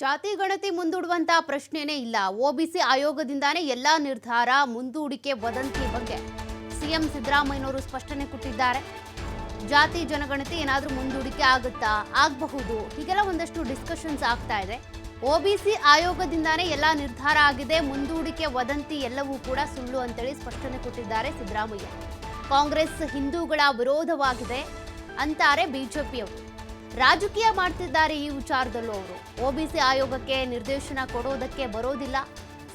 ಜಾತಿ ಗಣತಿ ಮುಂದೂಡುವಂತ ಪ್ರಶ್ನೆನೇ ಇಲ್ಲ. ಒಬಿಸಿ ಆಯೋಗದಿಂದಾನೇ ಎಲ್ಲಾ ನಿರ್ಧಾರ ಮುಂದೂಡಿಕೆ ವದಂತಿ ಬಗ್ಗೆ ಸಿಎಂ ಸಿದ್ದರಾಮಯ್ಯನವರು ಸ್ಪಷ್ಟನೆ ಕೊಟ್ಟಿದ್ದಾರೆ. ಜಾತಿ ಜನಗಣತಿ ಏನಾದರೂ ಮುಂದೂಡಿಕೆ ಆಗುತ್ತಾ? ಆಗಬಹುದು. ಹೀಗೆಲ್ಲ ಒಂದಷ್ಟು ಡಿಸ್ಕಷನ್ಸ್ ಆಗ್ತಾ ಇದೆ. ಒಬಿಸಿ ಆಯೋಗದಿಂದಾನೇ ಎಲ್ಲ ನಿರ್ಧಾರ ಆಗಿದೆ. ಮುಂದೂಡಿಕೆ ವದಂತಿ ಎಲ್ಲವೂ ಕೂಡ ಸುಳ್ಳು ಅಂತೇಳಿ ಸ್ಪಷ್ಟನೆ ಕೊಟ್ಟಿದ್ದಾರೆ ಸಿದ್ದರಾಮಯ್ಯ. ಕಾಂಗ್ರೆಸ್ ಹಿಂದೂಗಳ ವಿರೋಧವಾಗಿದೆ ಅಂತಾರೆ ಬಿಜೆಪಿಯವರು ರಾಜಕೀಯ ಮಾಡ್ತಿದ್ದಾರೆ ಈ ವಿಚಾರದಲ್ಲೂ ಅವರು. ಒಬಿಸಿ ಆಯೋಗಕ್ಕೆ ನಿರ್ದೇಶನ ಕೊಡೋದಕ್ಕೆ ಬರೋದಿಲ್ಲ.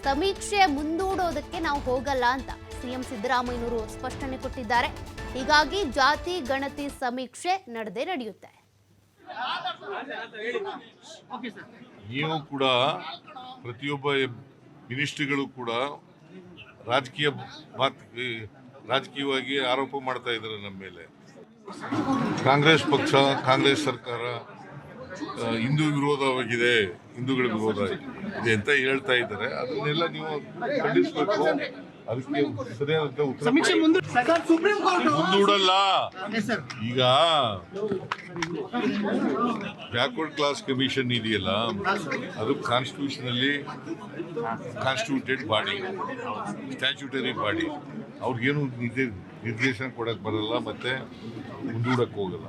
ಸಮೀಕ್ಷೆ ಮುಂದೂಡೋದಕ್ಕೆ ನಾವು ಹೋಗಲ್ಲ ಅಂತ ಸಿಎಂ ಸಿದ್ದರಾಮಯ್ಯನವರು ಸ್ಪಷ್ಟನೆ ಕೊಟ್ಟಿದ್ದಾರೆ. ಹೀಗಾಗಿ ಜಾತಿ ಗಣತಿ ಸಮೀಕ್ಷೆ ನಡೆದೇ ನಡೆಯುತ್ತೆ. ನೀವು ಕೂಡ ಪ್ರತಿಯೊಬ್ಬ ಮಿನಿಸ್ಟ್ರಿಗಳು ಕೂಡ ರಾಜಕೀಯ ರಾಜಕೀಯವಾಗಿ ಆರೋಪ ಮಾಡ್ತಾ ಇದ್ದಾರೆ ನಮ್ಮ ಮೇಲೆ. ಕಾಂಗ್ರೆಸ್ ಪಕ್ಷ, ಕಾಂಗ್ರೆಸ್ ಸರ್ಕಾರ ಹಿಂದೂ ವಿರೋಧವಾಗಿದೆ ಹಿಂದೂಗಳ ವಿರೋಧ ಇದೆ ಅಂತ ಹೇಳ್ತಾ ಇದ್ದಾರೆ. ಅದನ್ನೆಲ್ಲ ನೀವು ಖಂಡಿಸಬೇಕು. ಅದಕ್ಕೆ ಸರಿಯಾದಂತ ಉತ್ತರ ಸಮೀಕ್ಷೆ ಮುಂದೆ ಸರ್ ಸುಪ್ರೀಂ ಕೋರ್ಟ್ ಮುಂದೂಡಲ್ಲ ಈಗ ಬ್ಯಾಕ್ವರ್ಡ್ ಕ್ಲಾಸ್ ಕಮಿಷನ್ ಇದೆಯಲ್ಲ ಅದು ಕಾನ್ಸ್ಟಿಟ್ಯೂಷನ್ ಅಲ್ಲಿ ಕಾನ್ಸ್ಟಿಟ್ಯೂಟೆಡ್ ಬಾಡಿ ಸ್ಟ್ಯಾಚ್ಯೂಟರಿ ಬಾಡಿ ಅವ್ರಿಗೇನು ನಿರ್ದೇ- ನಿರ್ದೇಶನ ಕೊಡಕ್ಕೆ ಬರಲ್ಲ ಮತ್ತೆ ಮುಂದೂಡಕ್ ಹೋಗಲ್ಲ.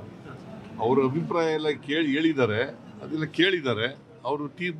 ಅವ್ರ ಅಭಿಪ್ರಾಯ ಎಲ್ಲ ಕೇಳಿ ಹೇಳಿದ್ದಾರೆ ಅದೆಲ್ಲ ಕೇಳಿದ್ದಾರೆ. ಅವರು ತೀರ್ಪು